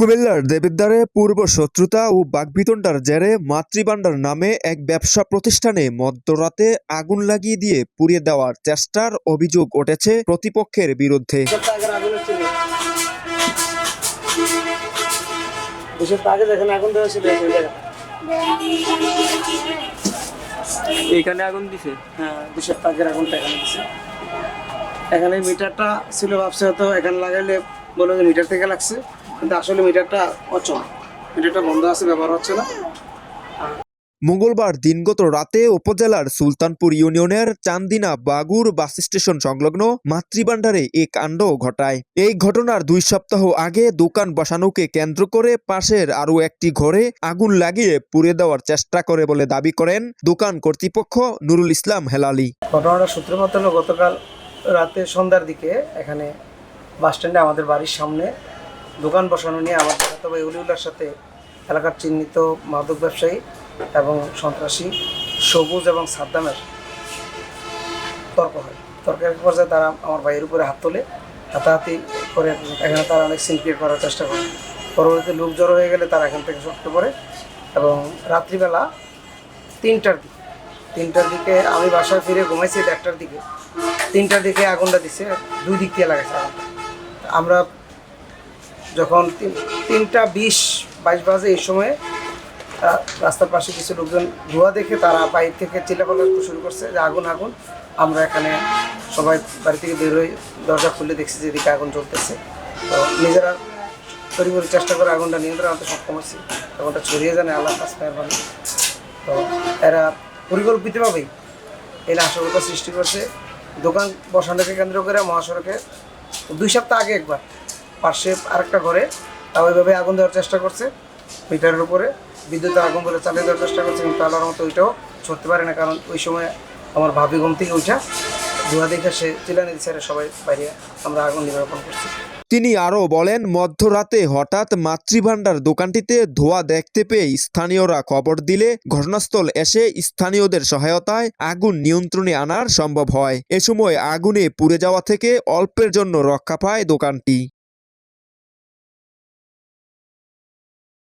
কুমিল্লার দেবিদ্বারে পূর্ব শত্রুতা ও বাগবিতণ্ডার জেরে মাতৃভাণ্ডার নামে এক ব্যবসা প্রতিষ্ঠানে মধ্যরাতে আগুন লাগিয়ে দিয়ে পুড়িয়ে দেওয়ার চেষ্টার অভিযোগ উঠেছে প্রতিপক্ষের বিরুদ্ধে। আগের আগুন দিছে? হ্যাঁ আগুনটা এখানে দিছে। এখানে মিটারটা ছিল ভাবছে হয়তো এখানে লাগাইলে বলে যে মিটার থেকে লাগছে। কিন্তু আসলে মিটারটা অচল। মিটারটা বন্ধ আছে ব্যবহার হচ্ছে না। মঙ্গলবার দিনগত রাতে উপজেলার সুলতানপুর ইউনিয়নের চান্দিনা বাগুর বাস স্টেশন সংলগ্ন মাতৃভাণ্ডারে এই কাণ্ড ঘটায়। এই ঘটনার দুই সপ্তাহ আগে দোকান বসানোকে কেন্দ্র করে পাশের আরও একটি ঘরে আগুন লাগিয়ে পুড়ে দেওয়ার চেষ্টা করে বলে দাবি করেন দোকান কর্তৃপক্ষ নুরুল ইসলাম হেলালি। ঘটনাটা সূত্রপাত হলো গতকাল রাতে সন্ধ্যার দিকে এখানে বাস স্ট্যান্ডে আমাদের বাড়ির সামনে দোকান বসানো নিয়ে আমার তবে উলিউল্লার সাথে এলাকার চিহ্নিত মাদক ব্যবসায়ী এবং সন্ত্রাসী সবুজ এবং সাদ্দামের তর্ক হয়। তর্কের পর্যায়ে তারা আমার ভাইয়ের উপরে হাত তোলে, হাতাহাতি করে এখানে তারা অনেক সিন ক্রিয়েট করার চেষ্টা করে। পরবর্তীতে লোক জড়ো হয়ে গেলে তারা এখান থেকে সটকে পড়ে এবং রাত্রিবেলা তিনটার দিকে তিনটার দিকে আমি বাসায় ফিরে ঘুমাইছি একটার দিকে। তিনটার দিকে আগুনটা দিছে, দুই দিক দিয়ে লাগাইছে আমরা যখন তিন- তিনটা বিশ, বাইশ বাজে এই সময়ে রাস্তার পাশে কিছু লোকজন ধোয়া দেখে তারা বাইর থেকে চিল্লাপাল্লা শুরু করছে যে আগুন আগুন। আমরা এখানে সবাই বাড়ি থেকে বের হয়ে দরজা খুলে দেখছি যে এদিকে আগুন জ্বলতেছে। তো নিজেরা তৈরি চেষ্টা করে আগুনটা নিয়ন্ত্রণ আনতে সক্ষম হচ্ছে। আগুনটা ছড়িয়ে জানে আল্লাহ কাছ মেহরবানি। তো এরা পরিকল্পিতভাবেই এই নাশকতা সৃষ্টি করছে। দোকান বসানোকে কেন্দ্র করে মহাসড়কে, দুই সপ্তাহ আগে একবার পার্শ্বে আরেকটা ঘরে, তাও ওইভাবে আগুন দেওয়ার চেষ্টা করছে, মিটারের উপরে। বিদ্যুতের আগুন বলে চালিয়ে দেওয়ার চেষ্টা করছে, কিন্তু আল্লাহর মতো ওইটাও ছড়তে পারে না, কারণ ওই সময় আমার ভাবি ঘুম থেকে উঠা ধোয়া দেখে সে চিলানি আর সবাই বাইরে আমরা আগুন নিরাপন করছি। তিনি আরও বলেন, মধ্যরাতে হঠাৎ মাতৃভাণ্ডার দোকানটিতে ধোঁয়া দেখতে পেয়ে স্থানীয়রা খবর দিলে ঘটনাস্থল এসে স্থানীয়দের সহায়তায় আগুন নিয়ন্ত্রণে আনার সম্ভব হয়। এ সময় আগুনে পুড়ে যাওয়া থেকে অল্পের জন্য রক্ষা পায় দোকানটি।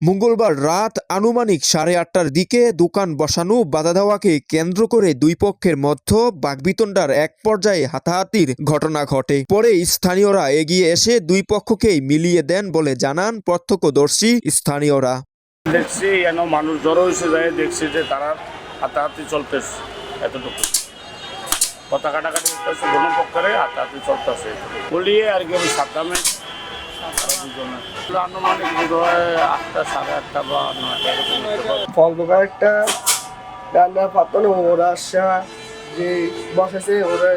মঙ্গলবার রাত আনুমানিক সাড়ে আটটার দিকে দোকান বসানো বাধা দেওয়াকে কেন্দ্র করে দুই পক্ষের মধ্য বাগবিতণ্ডার এক পর্যায়ে হাতাহাতির ঘটনা ঘটে। পরে স্থানীয়রা এগিয়ে এসে দুই পক্ষকেই মিলিয়ে দেন বলে জানান প্রত্যক্ষদর্শী স্থানীয়রা। দেখছি যেন মানুষ জড়ো হয়েছে যায় দেখছি যে তারা হাতাহাতি চলতেছে, এতটুকু। কথা কাটাকাটি করতেছে দোনো পক্ষরে হাতাহাতি চলতেছে। বলিয়ে আর কি আমি সাবধানে আনুমানিক আটটা সাড়ে আটটা বা। ফল দোকান একটা রান্না পাতানো ওরা আসা যে বসেছে ওরা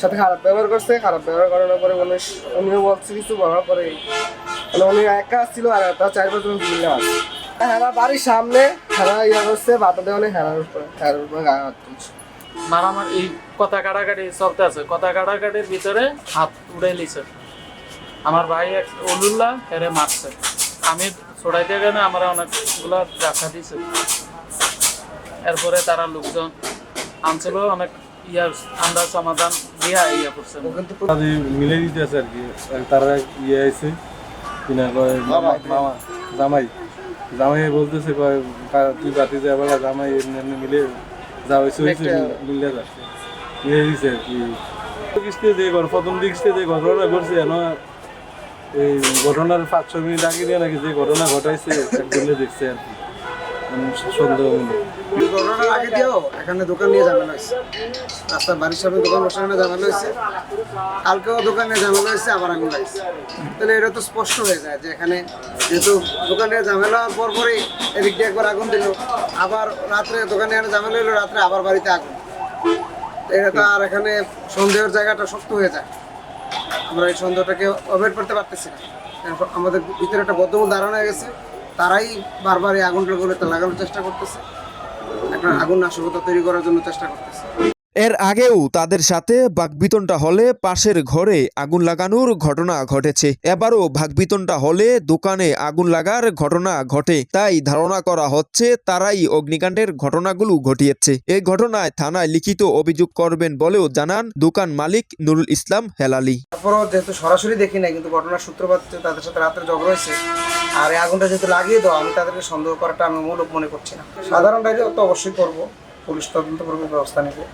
সাথে খারাপ ব্যবহার করছে, খারাপ ব্যবহার করার পরে উনি উনিও বলছে কিছু বলার পরে। মানে উনি একা ছিল আর তার চার পাঁচজন মিলে আছে হেরা বাড়ির সামনে, হেরা ইয়া করছে বাতা দেওয়া নেই, হেরার উপরে হেরার উপরে গায়ে হাত তুলছে। মারামারি, এই কথা কাটাকাটি চলতে আছে। কথা কাটাকাটির ভিতরে হাত উড়ে লিছে আমার ভাই এক অলুল্লাহ হেরে মারছে। আমি ছড়াইতে গেলে আমার অনেকগুলা দেখা দিছে। এরপরে তারা লোকজন আনছিল অনেক ইয়া আন্দাজ সমাধান দিয়া ইয়া করছে। মিলে দিতে আছে আর কি। তারা ইয়ে আছে কিনা কয় মামা জামাই। জামাই বলতেছে কয় তুই বাতি যা বলা জামাই এমনি মিলে যা হয়েছে হয়েছে মিলে যাচ্ছে। মিলে দিছে আর কি। কিস্তি যে ঘর প্রথম দিক কিস্তি যে ঘটনা ঘটছে যেন এই ঘটনার পাঁচ ছ মিনিট আগে দিয়ে নাকি যে ঘটনা ঘটাইছে একজনে দেখছে আর কি। এখানে দোকান নিয়ে রাস্তার বাড়ির সামনে দোকান কালকেও দোকানে আবার লাগছে তাহলে এটা তো স্পষ্ট হয়ে যায় যে এখানে যেহেতু দোকানে ঝামেলা পর পরই এদিক দিয়ে একবার আগুন দিল, আবার রাত্রে দোকানে এখানে ঝামেলা হলো রাত্রে আবার বাড়িতে আগুন। এটা তো আর এখানে সন্দেহের জায়গাটা শক্ত হয়ে যায়। আমরা এই সন্দেহটাকে অভেদ করতে পারতেছি না। আমাদের ভিতরে একটা বদ্ধমূল ধারণা হয়ে গেছে, তারাই বারবার এই আগুনটা আগুনগুলো লাগানোর চেষ্টা করতেছে। একটা আগুন নাশকতা তৈরি করার জন্য চেষ্টা করতেছে। এর আগেও তাদের সাথে বাকবিতনটা হলে পাশের ঘরে আগুন লাগানোর ঘটনা ঘটেছে। এবারও ভাগবিতনটা হলে দোকানে আগুন লাগার ঘটনা ঘটে। তাই ধারণা করা হচ্ছে তারাই অগ্নিকাণ্ডের ঘটনাগুলো ঘটিয়েছে। এই ঘটনায় থানায় লিখিত অভিযোগ করবেন বলেও জানান দোকান মালিক নুরুল ইসলাম হেলালি। তারপরও যেহেতু সরাসরি দেখি নাই, কিন্তু ঘটনার সূত্রপাত তাদের সাথে রাত্রে ঝগড়া হয়েছে, আর এই আগুনটা যেহেতু লাগিয়ে দেওয়া আমি তাদেরকে সন্দেহ করাটা আমি মূলক মনে করছি না। সাধারণ ডাইরি তো অবশ্যই করব, পুলিশ তদন্ত করবে ব্যবস্থা নেবে।